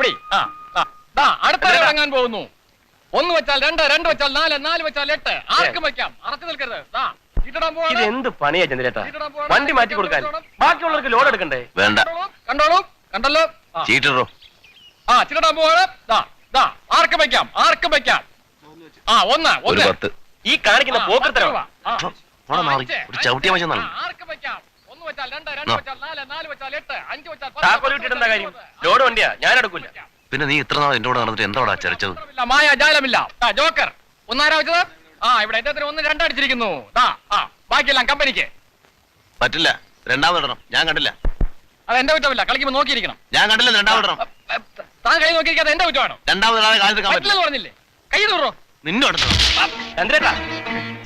അവിടെ. അടുത്ത? ഇറങ്ങാൻ പോകുന്നു. ഒന്ന് വെച്ചാൽ രണ്ട് രണ്ട് വെച്ചാൽ നാല് നാല് വെച്ചാൽ എട്ട്. ആർക്കും വെക്കാം. അറച്ചു നിൽക്കരുത്. ഇത് എന്ത് പണിയാ ചന്ദ്രേട്ടാ വണ്ടി മാറ്റി കൊടുക്കാൻ. ബാക്കിയുള്ളവർക്ക് ലോഡ് എടുക്കണ്ടേ? വേണ്ട. കണ്ടോളൂ, കണ്ടല്ലോ. ആ. ചീറ്ററോ ആ ചിരടാൻ പോവാണ്. ആർക്കും വെക്കാം. ആർക്കും വെക്കാം. ആ ഒന്ന് ഒന്ന്. ഈ കാണിക്കുന്ന പോക്കർ പോക്കത്തരവാ ചവിട്ടിയാ. ആ, ആർക്കും വെക്കാം. വിട്ടിട്ടെന്താ വെച്ചാൽ കാര്യം? ലോഡ് വണ്ടിയാ? ഞാൻ എടുക്കൂല. പിന്നെ നീ ഇത്ര നാൾ എന്റെ കൂടെ നടന്നിട്ട് എന്താടാ ചരച്ചത് ഇല്ല, മായ ജാലമില്ല ആ, ജോക്കർ. ഒന്നാരാ വെച്ചത്? ആ ഇവിടെ ഇദ്ദേഹത്തിന് ഒന്ന് രണ്ടടിച്ചിരിക്കുന്നു ബാക്കിയെല്ലാം കമ്പനിക്ക്. പറ്റില്ല. രണ്ടാമതിടണം ഞാൻ കണ്ടില്ല. അത് എന്റെ കുറ്റമില്ല. കളിക്കുമ്പോ നോക്കിയിരിക്കണം. ഞാൻ കണ്ടില്ല. രണ്ടാമതിടണം താൻ കൈ നോക്കിയിരിക്കാതെ എന്റെ കുറ്റമാണോ രണ്ടാമത് ഇടാതെ കാണിക്കാൻ പറ്റില്ല പറഞ്ഞില്ലേ? കൈ തൂറോ. നിന്നെ അടുത്തോ ചന്ദ്രേട്ടാ.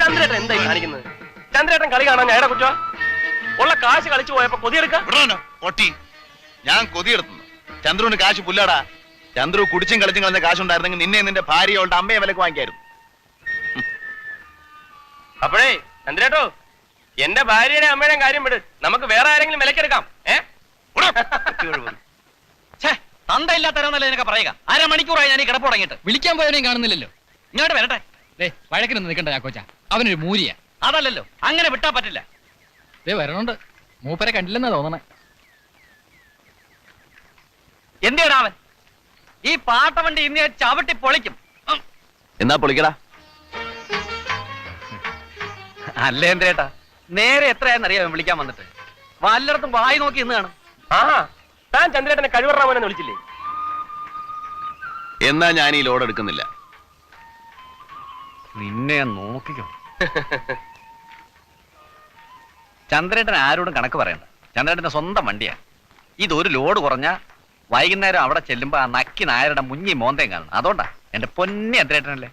ചന്ദ്രേട്ടൻ എന്തായി കാണിക്കുന്നത്? ചന്ദ്രേട്ടൻ കളി കാണാൻ ഞാൻ കുറ്റ ഉള്ള കാശ് കളിച്ചു പോയപ്പോ കൊതിയെടുക്ക പൊട്ടി ഞാൻ കൊതിയെടുത്തു ചന്ദ്രുവിന് കാശ് പുല്ലാടാ. ചന്ദ്രു കുടിച്ചും കളിച്ചും കളഞ്ഞ കാശുണ്ടായിരുന്നെങ്കിൽ നിന്നെ നിന്റെ ഭാര്യ അവളുടെ അമ്മയെ വിലക്ക് വാങ്ങിക്കായിരുന്നു. അപ്പോഴേ ചന്ദ്രേട്ടോ എന്റെ ഭാര്യയുടെ അമ്മയുടെയും കാര്യം വിട്. നമുക്ക് വേറെ ആരെങ്കിലും വിലക്കെടുക്കാം. ഏ? തന്തയില്ലാത്തവരെന്നല്ലേ നിനക്ക് പറയുക? അര മണിക്കൂറായി ഞാൻ ഈ കിടപ്പ് തുടങ്ങിയിട്ട്. വിളിക്കാൻ പോയവനെയും കാണുന്നില്ലല്ലോ. ഇങ്ങോട്ട് വരട്ടെ. വഴക്കിനൊന്നും നിൽക്കണ്ട ചാക്കോച്ച. അവനൊരു മൂരിയ. അതല്ലല്ലോ അങ്ങനെ വിട്ടാ പറ്റില്ല. ദേ വരണുണ്ട്. മൂപ്പരെ കണ്ടില്ലെന്നാ തോന്നണേ. എന്തിനാ അവൻ? ഈ പാട്ടവണ്ടി ഇന്ന് ഞാൻ ചവിട്ടി പൊളിക്കും. എന്നാ പൊളിക്കടാ? അല്ലേ എന്തേട്ടാ നേരെ എത്രയാണെന്നറിയാം വിളിക്കാൻ വന്നിട്ട്. വല്ലയിടത്തും വായി നോക്കി ഇന്ന് കാണും. ആഹാ താൻ ചന്ദ്രേട്ടനെ കഴിവറാമനെന്ന് വിളിച്ചില്ലേ? എന്നാ ഞാൻ ഈ ലോഡ് എടുക്കുന്നില്ല. നിന്നെ നോക്കിക്കോ. ചന്ദ്രേട്ടൻ ആരോടും കണക്ക് പറയണ്ട ചന്ദ്രേട്ടന്റെ സ്വന്തം വണ്ടിയാ ഇതൊരു ലോഡ് കുറഞ്ഞ വൈകുന്നേരം അവിടെ ചെല്ലുമ്പോ ആ നക്കി നായരുടെ മുഞ്ഞി മോന്തയും കാണണം അതുകൊണ്ടാ എന്റെ പൊന്നി ചന്ദ്രേട്ടനല്ലേ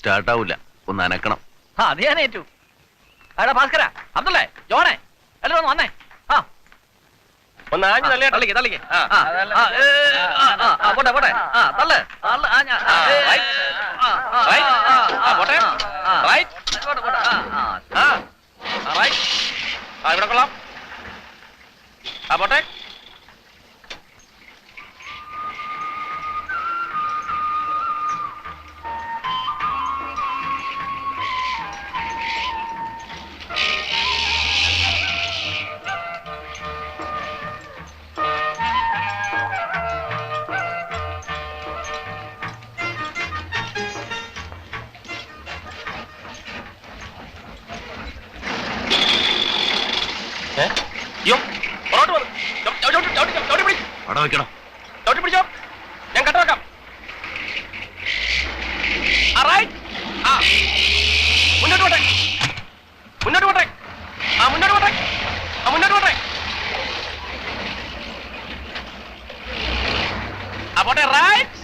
സ്റ്റാർട്ട് ആവൂല ഒന്ന് അനക്കണം ആ അത് ഞാൻ ഏറ്റു അവിടെ ഭാസ്കര അബ്ദുള്ളേ ജോണേ എല്ലാരും ഒന്ന് വന്നേ ആ ഒന്ന് ആഞ്ഞു തള്ളിയേട്ടാ തള്ളിക്ക് തള്ളിക്ക് ആ, ആ, ആ, ഏ, ആ, ആ, ആ, പോട്ടെ പോട്ടെ ആ തള്ള് തള്ള്, ആ, ഞാൻ- ആ, ഏ, right. ആ, ആ, Right. ആ, ആ, പോട്ടെ. ആ, Right. പോട്ടെ, പോട്ടെ. ആ, ആ, ആ ഇവിടെ കൊള്ളാം. ആ പോട്ടെ. ആ a റൈറ്റ്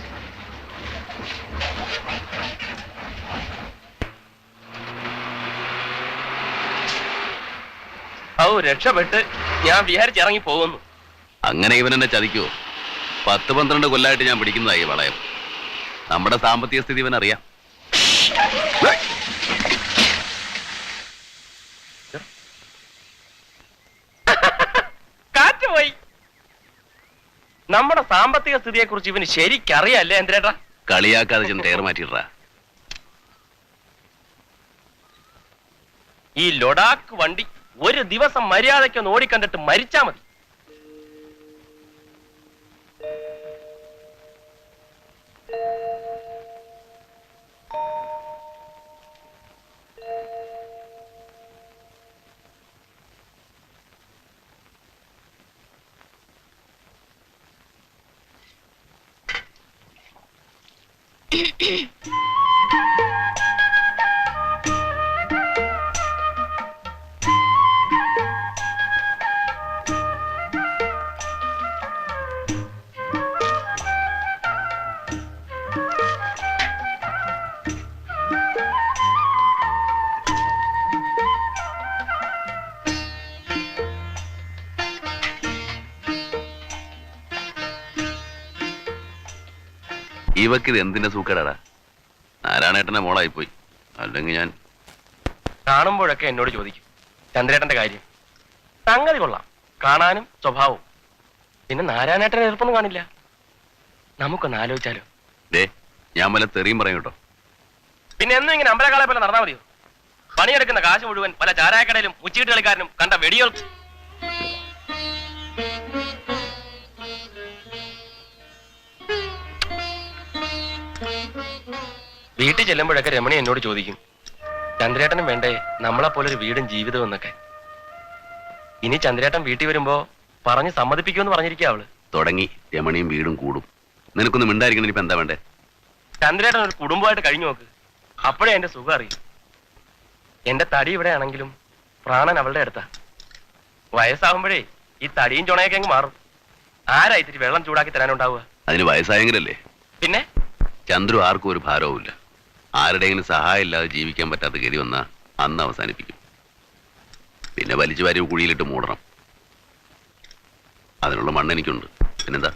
ഔ രക്ഷപ്പെട്ട്. ഞാൻ വിചാരിച്ച് ഇറങ്ങി പോകുന്നു. അങ്ങനെ ഇവൻ എന്നെ ചതിക്കുവോ? പത്ത് പന്ത്രണ്ട് കൊല്ലായിട്ട് ഞാൻ പിടിക്കുന്നതായി വളയം. നമ്മുടെ സാമ്പത്തിക സ്ഥിതി ഇവൻ അറിയാം കാറ്റ് പോയി നമ്മുടെ സാമ്പത്തിക സ്ഥിതിയെ കുറിച്ച് ഇവന് ശരിക്കറിയല്ലേ എന്തിനേട്ടാ? കളിയാക്കാതെ ചെന്ന് ടയർ മാറ്റിയിട്ടാ ഈ ലൊഡാക്ക് വണ്ടി ഒരു ദിവസം മര്യാദയ്ക്കൊന്ന് ഓടിക്കണ്ടിട്ട് മരിച്ചാ മതി. Yeah. ഇവക്ക് ഇത് എന്തിന്റെ സൂക്കേടാടാ? നാരായണേട്ടന്റെ മോളായിപ്പോയി. അല്ലെങ്കിൽ ഞാൻ കാണുമ്പോഴൊക്കെ എന്നോട് ചോദിക്കും. ചന്ദ്രേട്ടന്റെ കാര്യം. സംഗതി കൊള്ളാം. കാണാനും സ്വഭാവവും. പിന്നെ നാരായണേട്ടൻ എളുപ്പമൊന്നും കാണില്ല. നമുക്കൊന്ന് ആലോചിച്ചാലോ. ഡേ ഞാൻ വല്ല തെറിയും പറയും കേട്ടോ. പിന്നെ എന്നും ഇങ്ങനെ അമ്പലക്കാളെ പോലെ നടന്നാൽ മതിയോ? പണിയെടുക്കുന്ന കാശ് മുഴുവൻ പല ചാരായക്കടയിലും ഉച്ചീട്ട് കളിക്കാരനും കണ്ട വെടികൾ വീട്ടിൽ ചെല്ലുമ്പോഴൊക്കെ രമണി എന്നോട് ചോദിക്കും ചന്ദ്രേട്ടനും വേണ്ടേ? നമ്മളെ പോലെ ഒരു വീടും ജീവിതവും എന്നൊക്കെ. ഇനി ചന്ദ്രേട്ടൻ വീട്ടിൽ വരുമ്പോ പറഞ്ഞ് സമ്മതിപ്പിക്കുമെന്ന് പറഞ്ഞിരിക്കുക അവൾ. തുടങ്ങി. രമണിയും വീടും കൂടും. നിനക്കൊന്നും മിണ്ടായിരിക്കണം? ഇപ്പൊ എന്താ വേണ്ടേ? ചന്ദ്രേട്ടൻ ഒരു കുടുംബമായിട്ട് കഴിഞ്ഞു നോക്ക്. അപ്പോഴേ എന്റെ സുഖം അറിയും. എന്റെ തടി ഇവിടെ ആണെങ്കിലും പ്രാണൻ അവളുടെ അടുത്താ. വയസ്സാകുമ്പോഴേ ഈ തടിയും ചുണയൊക്കെ അങ്ങ് മാറും. ആരാ ഇത്തിരി വെള്ളം ചൂടാക്കി തരാനുണ്ടാവുക? അതിന് വയസ്സായെങ്കിലല്ലേ? പിന്നെ? ചന്ദ്രു ആർക്കും ഒരു ഭാരവുമില്ല. ആരുടെയെങ്കിലും സഹായമില്ലാതെ ജീവിക്കാൻ പറ്റാത്ത ഗതി വന്ന അന്ന് അവസാനിപ്പിക്കും. പിന്നെ വലിച്ചു വാരി കുഴിയിലിട്ട് മൂടണം. അതിനുള്ള മണ്ണെനിക്കുണ്ട്. പിന്നെന്താ?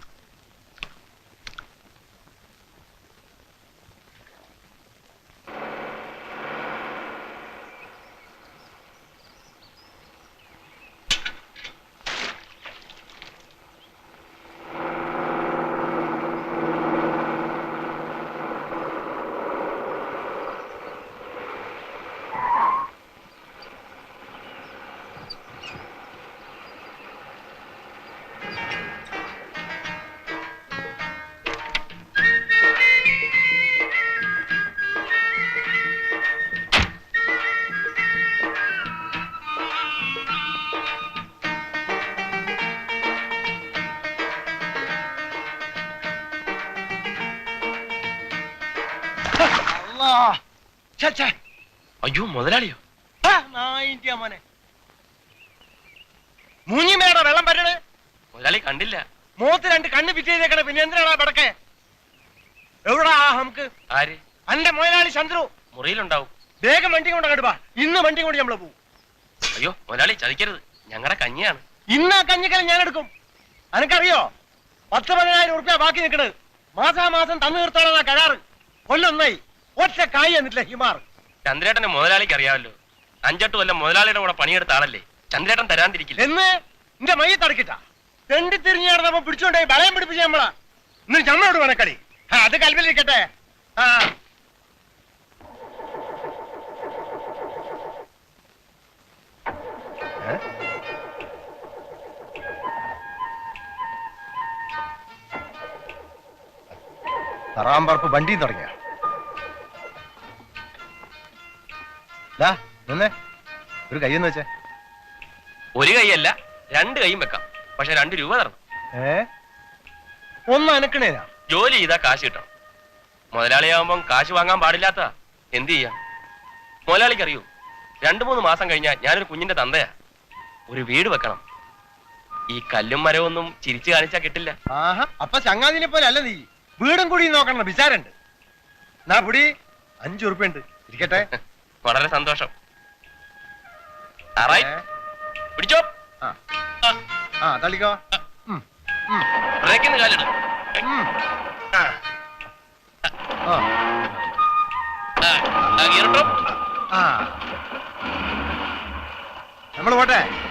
അയ്യോ മുതലാളിയോ. മോനെ. മൂഞ്ഞിമേടെ വെള്ളം പറ്റണ്? മുതലാളി കണ്ടില്ല. മൂത്ത് രണ്ട് കണ്ണ് ചെയ്തേക്കണ പിന്നെ എന്തിനാണോ പടക്കെ? എവിടാ നമുക്ക് ആര്? അന്റെ മുതലാളി ചന്ദ്രു. മുറിയിലുണ്ടാവും. വേഗം വണ്ടി കൊണ്ട് അങ്ങോട്ട് ഇന്ന് വണ്ടി കൊണ്ട് നമ്മൾ പോവും. അയ്യോ മുതലാളി ചതിക്കരുത്. ഞങ്ങളുടെ കഞ്ഞിയാണ്. ഇന്ന് ആ കഞ്ഞിക്കല ഞാൻ എടുക്കും. അനക്കറിയോ? പത്ത് പതിനായിരം ഉറുപ്പ്യ ബാക്കി നിൽക്കണത് മാസാമാസം തന്നു തീർത്തോളാ കരാറ്. കൊല്ലൊന്നായി. ഒറ്റ കായി എന്നിട്ടില്ല ഹിമാർ. ചന്ദ്രേട്ടന്റെ മുതലാളിക്ക് അറിയാമല്ലോ. അഞ്ചെട്ട് കൊല്ലം മുതലാളിയുടെ കൂടെ പണിയെടുത്ത ആളല്ലേ. ചന്ദ്രേട്ടൻ തരാണ്ടിരിക്കില്ല എന്ന്? നിന്റെ മയ്യ തടക്കിട്ടാ. തെണ്ടി തിരിഞ്ഞ് നടന്നപ്പോ പിടിച്ചോണ്ടേ ബലയം പിടിപ്പിച്ച നമ്മളാ. ഇന്ന് ഞമ്മളോട് വേണക്കളി ആ, അത് കൽവിലിരിക്കട്ടെ. ആ? തറാമ്പറപ്പ് വണ്ടിയും തുടങ്ങിയ. നിന്നേ. ഒരു കയ്യെന്ന് വെച്ചേ. ഒരു കൈയല്ല രണ്ട് കൈയും വെക്കാം. പക്ഷെ രണ്ട് രൂപ തരണം. ഏ? ഒന്ന് അനക്കണേനാ ജോലി ചെയ്താ കാശ് കിട്ടണം. മുതലാളിയാവുമ്പം കാശ് വാങ്ങാൻ പാടില്ലാത്ത എന്ത് ചെയ്യാം? മുതലാളിക്ക് അറിയൂ രണ്ടു മൂന്ന് മാസം കഴിഞ്ഞാൽ ഞാനൊരു കുഞ്ഞിന്റെ തന്തയാ. ഒരു വീട് വെക്കണം. ഈ കല്ലും മരവും ഒന്നും ചിരിച്ചു കാണിച്ചാ കിട്ടില്ല. ആഹാ അപ്പൊ ചങ്ങാതിനെ പോലെ അല്ല നീ. വീടും കൂടി നോക്കണം വിചാരണ്ട് നാ പിടി. അഞ്ചു ഉറുപ്പ്യുണ്ട് ഇരിക്കട്ടെ. വളരെ സന്തോഷം. പിടിച്ചോ? ആ. തള്ളിക്കോ. ബ്രേക്കിന്ന് കാലിട്. നമ്മൾ പോട്ടെ.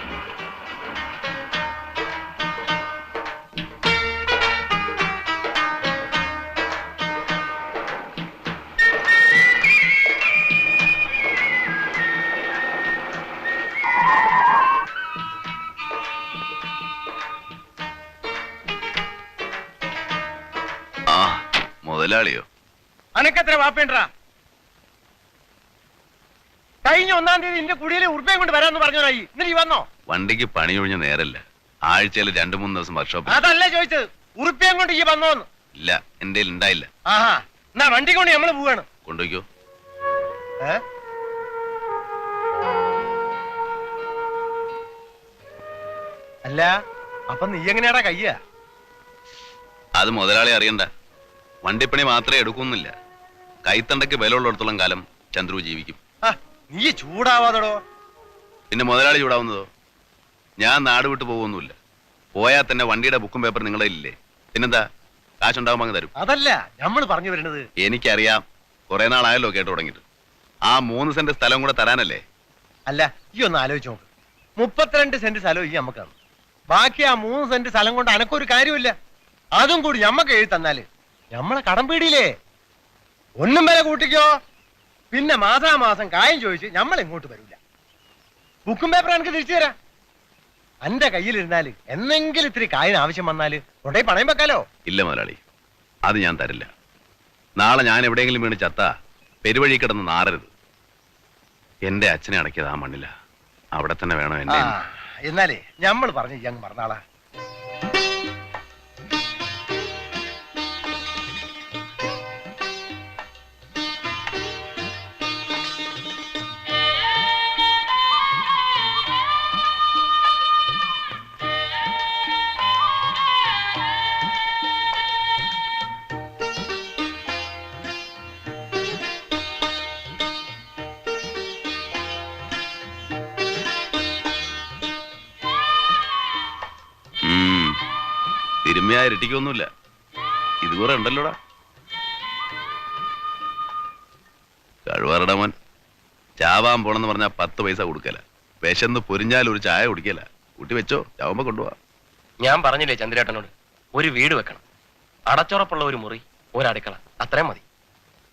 മുതലാളിയോ? അനക്കെത്ര വാപ്പേണ്ടാ കഴിഞ്ഞ ഒന്നാം തീയതി എന്റെ കുടിയിലെ ഉറുപ്പയും കൊണ്ട് വരാന്ന് പറഞ്ഞോരായി എന്നിട്ട് വന്നോ? വണ്ടിക്ക് പണി ഒഴിഞ്ഞ നേരല്ല. ആഴ്ചയിൽ രണ്ടു മൂന്ന് ദിവസം വർക്ക്ഷോപ്പ് അതല്ല ചോദിച്ചത്. ഉറുപ്പയും കൊണ്ട് ഈ വന്നോന്ന്. ഇല്ല എന്റെ ഉണ്ടായില്ല. ആഹാ എന്നാ വണ്ടി കൊണ്ട് നമ്മൾ പോവാണ്. കൊണ്ടുപോയിക്കോ. അല്ല അപ്പൊ നീ എങ്ങനെയാടാ കയ്യ? അത് മുതലാളി അറിയണ്ട. വണ്ടിപ്പണി മാത്രമേ എടുക്കുന്നില്ല. കൈത്തണ്ടയ്ക്ക് വിലയുള്ളിടത്തോളം കാലം ചന്ദ്രു ജീവിക്കും. നീ ചൂടാവാതടോ. പിന്നെ മുതലാളി ചൂടാവുന്നതോ? ഞാൻ നാട് വിട്ടു പോകുന്നില്ല പോയാൽ തന്നെ വണ്ടിയുടെ ബുക്കും പേപ്പർ നിങ്ങളെ ഇല്ലേ? പിന്നെന്താ? കാശുണ്ടാവുമ്പോൾ അങ്ങ് തരും. അതല്ല നമ്മൾ പറഞ്ഞു വരുന്നത് എനിക്കറിയാം. കുറെ നാളായല്ലോ കേട്ടു തുടങ്ങിയിട്ട്. ആ മൂന്ന് സെന്റ് സ്ഥലം കൂടെ തരാനല്ലേ? അല്ല ഈ ഒന്ന് ആലോചിച്ച് നോക്ക്. മുപ്പത്തിരണ്ട് സെന്റ് സ്ഥലം ഈ നമുക്കാണ് ബാക്കി ആ മൂന്ന് സെന്റ് സ്ഥലം കൊണ്ട് അനക്കൊരു കാര്യമില്ല അതും കൂടി നമ്മക്ക് എഴുതി തന്നാൽ ഞമ്മളെ കടം പീടിയില്ലേ? ഒന്നും വരെ കൂട്ടിക്കോ. പിന്നെ മാസാമാസം കായം ചോദിച്ച് നമ്മൾ ഇങ്ങോട്ട് വരൂല. ബുക്കും പേപ്പർ എനിക്ക് തിരിച്ചു തരാം. എന്റെ കയ്യിലിരുന്നാൽ എന്നെങ്കിലും ഇത്തിരി കായിന് ആവശ്യം വന്നാൽ കൊണ്ടേ പണയം വെക്കാലോ? ഇല്ല മുതലാളി അത് ഞാൻ തരില്ല. നാളെ ഞാൻ എവിടെയെങ്കിലും വീണ് ചത്ത പെരുവഴി കിടന്ന് നാറരുത്. എന്റെ അച്ഛനെ അടക്കിയത് ആ മണ്ണില. അവിടെ തന്നെ വേണം എന്നെ? എന്നാലേ നമ്മൾ പറഞ്ഞു മറന്നാളാ. തിരുമ്മയാ ഇരട്ടിക്കൊന്നുമില്ല. ഇത് കുറെ ഉണ്ടല്ലോടാ. കഴിവറട മോൻ. ചാവാൻ പോണെന്ന് പറഞ്ഞാൽ പത്ത് പൈസ കൊടുക്കല. വിശന്ന് പൊരിഞ്ഞാൽ ഒരു ചായ കുടിക്കല. കൂട്ടി വെച്ചോ ചാവുമ്പോ കൊണ്ടുപോവാ. ഞാൻ പറഞ്ഞില്ലേ ചന്ദ്രേട്ടനോട് ഒരു വീട് വെക്കണം. അടച്ചുറപ്പുള്ള ഒരു മുറി ഒരു അടുക്കള അത്രയും മതി.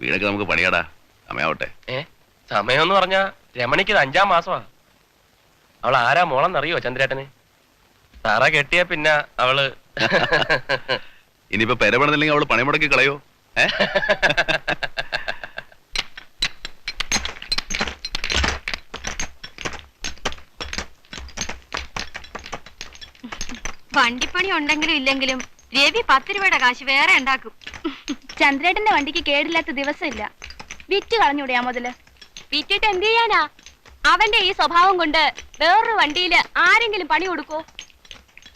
വീടൊക്കെ നമുക്ക് പണിയാടാ. സമയാവട്ടെ. ഏ സമയം എന്ന് പറഞ്ഞാ രമണിക്ക് ഇത് അഞ്ചാം മാസമാ. അവൾ ആരാ മോളെന്നറിയോ ചന്ദ്രേട്ടന്? തറ കെട്ടിയ പിന്നെ അവൾ ഇനിയിപ്പോ പെരപണില്ലെങ്കിൽ അവൾ പണി മുടക്കി കളയോ? ഏ? വണ്ടിപ്പണി ഉണ്ടെങ്കിലും ഇല്ലെങ്കിലും രവി പത്ത് രൂപയുടെ കാശ് വേറെ ഉണ്ടാക്കും. ചന്ദ്രേട്ടന്റെ വണ്ടിക്ക് കേടില്ലാത്ത ദിവസമില്ല. വിറ്റ് കളഞ്ഞൂടെയാ മുതൽ? വിറ്റിട്ട് എന്ത് ചെയ്യാനാ? അവന്റെ ഈ സ്വഭാവം കൊണ്ട് വേറൊരു വണ്ടിയിൽ ആരെങ്കിലും പണി കൊടുക്കോ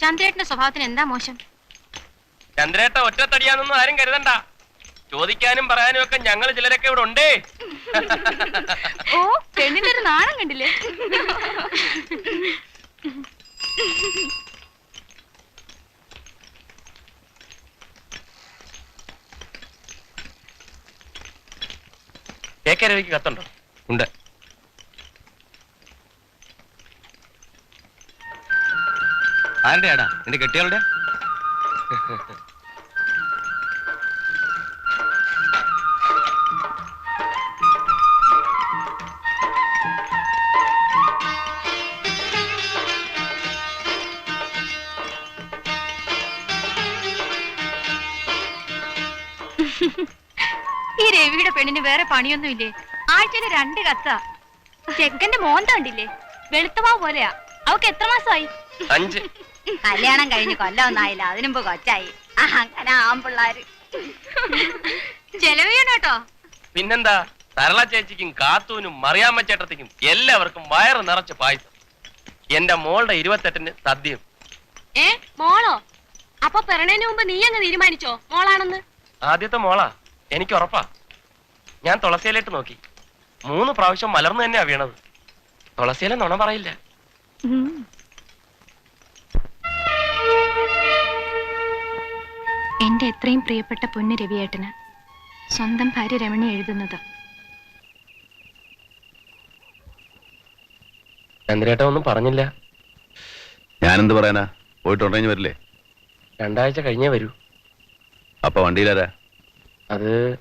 ചന്ദ്രേട്ടന്റെ സ്വഭാവത്തിന് എന്താ മോശം? ചന്ദ്രേട്ട ഒറ്റത്തടിയാന്നൊന്നും ആരും കരുതണ്ട. ചോദിക്കാനും പറയാനും ഒക്കെ ഞങ്ങൾ ചിലരൊക്കെ ഇവിടെ ഉണ്ടേ. ഓ പെണ്ണിന്റെ ഒരു നാണം കണ്ടില്ലേ? കേക്കരവിക്ക് കത്തുണ്ടോ? ഉണ്ട്. ആരുടെയാടാ നിന്റെ കെട്ടിയാളുടെ? ഈ രവിയുടെ പെണ്ണിന് വേറെ പണിയൊന്നുമില്ലേ? ആഴ്ചയിൽ രണ്ട് കത്ത. ചെക്കന്റെ മോന്ത കണ്ടില്ലേ? വെളുത്തമാവ് പോലെയാ. അവക്ക് എത്ര മാസമായി? അഞ്ച്. കല്യാണം കഴിഞ്ഞ് കൊല്ലമൊന്നായില്ല. അതിനുമ്പ് കൊച്ചായി. അങ്ങനെ ആമ്പിള്ളാര്. ചെലവ് ചെയ്യണം കേട്ടോ. പിന്നെന്താ? സരള ചേച്ചിക്കും കാത്തൂനും മറിയാമ്മ ചേട്ടത്തിക്കും എല്ലാവർക്കും വയറ് നിറച്ച് പായസം. എന്റെ മോളുടെ ഇരുപത്തെട്ടിന് സദ്യയും. ഏ മോളോ? അപ്പൊ പിറണേന് മുമ്പ് നീ അങ്ങ് തീരുമാനിച്ചോ? മോളാണെന്ന്? ആദ്യത്തെ മോളാ. എനിക്ക് ഉറപ്പാ. ഞാൻ തുളസിയിലേട്ട് നോക്കി. മൂന്ന് പ്രാവശ്യം മലർന്നു തന്നെയാ വീണത്. തുളസിയിലെ നുണ പറയില്ല. എന്റെ എത്രയും പ്രിയപ്പെട്ട പൊന്നു രവിയേട്ടന് സ്വന്തം ഭാര്യ രമണി എഴുതുന്നത്. ചന്ദ്രേട്ട ഒന്നും പറഞ്ഞില്ല. ഞാനെന്ത് പറയാനാ? പോയിട്ട് ഉടനെ വരില്ലേ? രണ്ടാഴ്ച കഴിഞ്ഞേ വരൂ. അപ്പൊ വണ്ടിയിലാരാ? അത്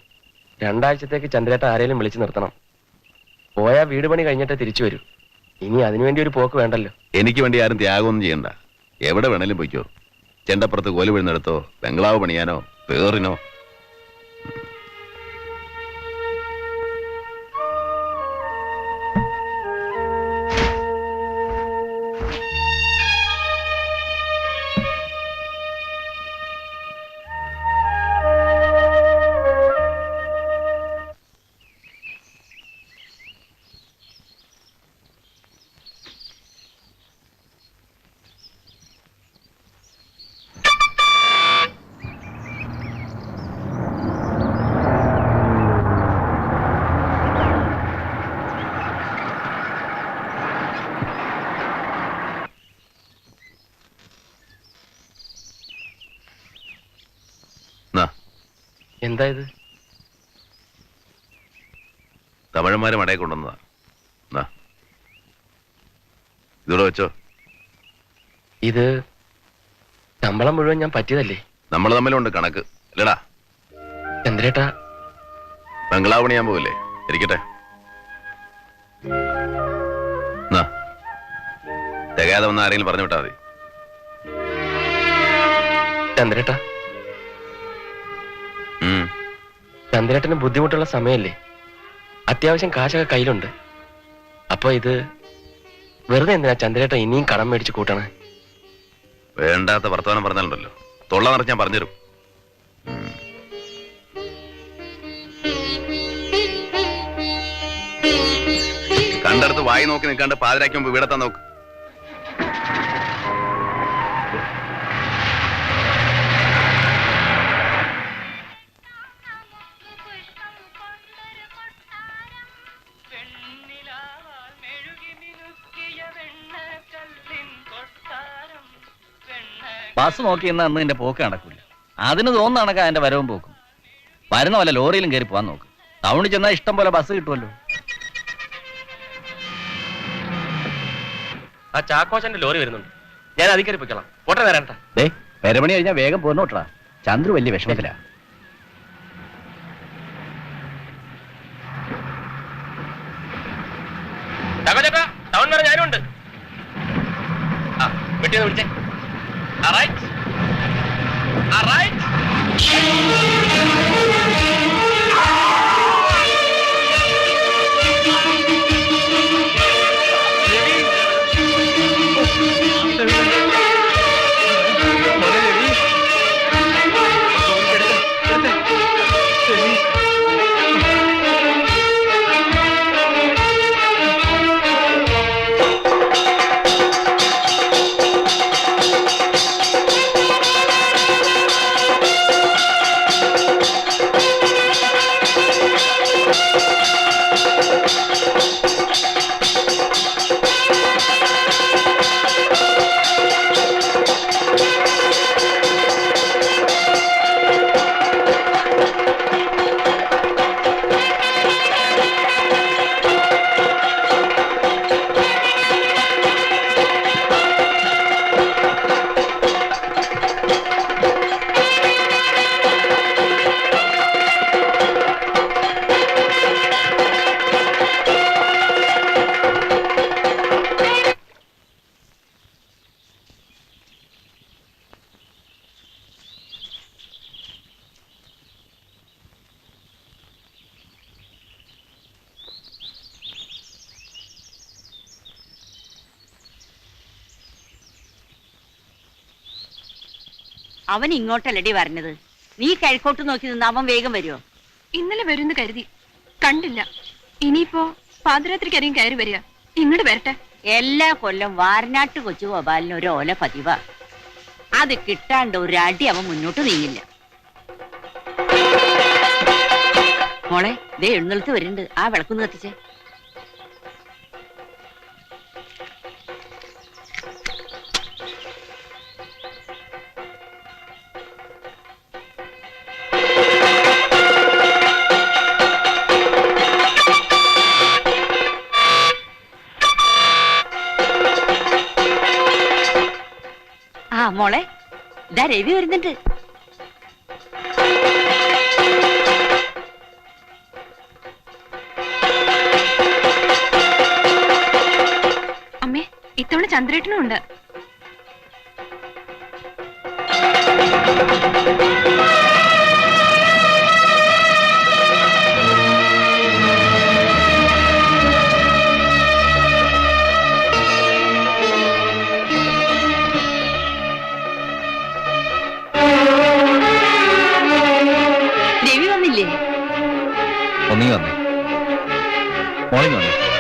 രണ്ടാഴ്ചത്തേക്ക് ചന്ദ്രേട്ട ആരെയും വിളിച്ചു നിർത്തണം. പോയാ വീട് പണി കഴിഞ്ഞിട്ടേ തിരിച്ചു വരൂ. ഇനി അതിനുവേണ്ടി ഒരു പോക്ക് വേണ്ടല്ലോ. എനിക്ക് വേണ്ടി ആരും ത്യാഗമൊന്നും ചെയ്യണ്ട. എവിടെ വേണേലും പൊയ്ക്കോ. ചെണ്ടപ്പുറത്ത് കോൽ വീഴുന്നിടത്തോ? ബംഗ്ലാവ് പണിയാനോ? പേറിനോ? എന്താ ഇത്? തമിഴന്മാരെ മടയെ കൊണ്ടുവന്നതാ. ഇതോടെ വെച്ചോ. ഇത് ശമ്പളം മുഴുവൻ ഞാൻ പറ്റിയതല്ലേ? നമ്മൾ തമ്മിലുണ്ട് കണക്ക്. അല്ലടാ. എന്തിനേട്ടാ ബംഗ്ലാവ് പണിയാൻ പോവില്ലേ? ഇരിക്കട്ടെ. തികയാതെ വന്ന ആരെങ്കിലും പറഞ്ഞു വിട്ടാ മതി. ചന്ദ്രേട്ടാ. ചന്ദ്രേട്ടന് ബുദ്ധിമുട്ടുള്ള സമയല്ലേ? അത്യാവശ്യം കാശൊക്കെ കയ്യിലുണ്ട്. അപ്പൊ ഇത് വെറുതെ എന്തിനാ ചന്ദ്രേട്ടൻ ഇനിയും കടം മേടിച്ച് കൂട്ടണേ? വേണ്ടാത്ത വർത്തമാനം പറഞ്ഞാലുണ്ടല്ലോ. തൊള്ള നിറച്ച് ഞാൻ പറഞ്ഞുതരും. കണ്ടടുത്ത് വായി നോക്കി നിൽക്കാണ്ട് പാതിരാക്കി മുമ്പ് വീടത്താൻ നോക്ക്. ബസ് നോക്കി ഇന്ന് അന്ന് എന്റെ പോക്ക് നടക്കൂല. അതിന് തോന്നണക്കാ എന്റെ വരവും പോക്കും. വരുന്ന പോലെ ലോറിയിലും കയറി പോവാൻ നോക്കും. ടൗണിൽ ചെന്നാൽ ഇഷ്ടം പോലെ ബസ് കിട്ടുമല്ലോ ആ ചാക്കോച്ചന്റെ ലോറി വരുന്നുണ്ട്. ഞാൻ അധികം കയറി പൊയ്ക്കണം പോട്ടെ വരണ്ട പെരമണി കഴിഞ്ഞാൽ വേഗം പോന്നോട്ടാ ചന്ദ്രു വലിയ വിഷമത്തിലാ. അവൻ ഇങ്ങോട്ടല്ലടി പറഞ്ഞത് നീ കഴിക്കോട്ട് നോക്കി നിന്ന് അവൻ വേഗം വരുമോ ഇന്നലെ വരുമെന്ന് കരുതി. കണ്ടില്ല. ഇനിയിപ്പോ പാതിരാത്രിക്കാരെയും കയറി വരിക. ഇങ്ങോട്ട് വരട്ടെ. എല്ലാ കൊല്ലം വാരനാട്ട് കൊച്ചു ഗോപാലിന് ഒരു ഓല പതിവ. അത് കിട്ടാണ്ട് ഒരു അടി അവൻ മുന്നോട്ട് നീങ്ങില്ല. മോളെ ദേ എഴുന്നള്ളത്ത് വരുന്നുണ്ട്. ആ വിളക്കൊന്ന് കത്തിച്ചേ. മോളെ ഇതാ രവി വരുന്നുണ്ട്. അമ്മേ ഇത്തവണ ചന്ദ്രേട്ടനും ഉണ്ട്. രവി വന്നില്ലേ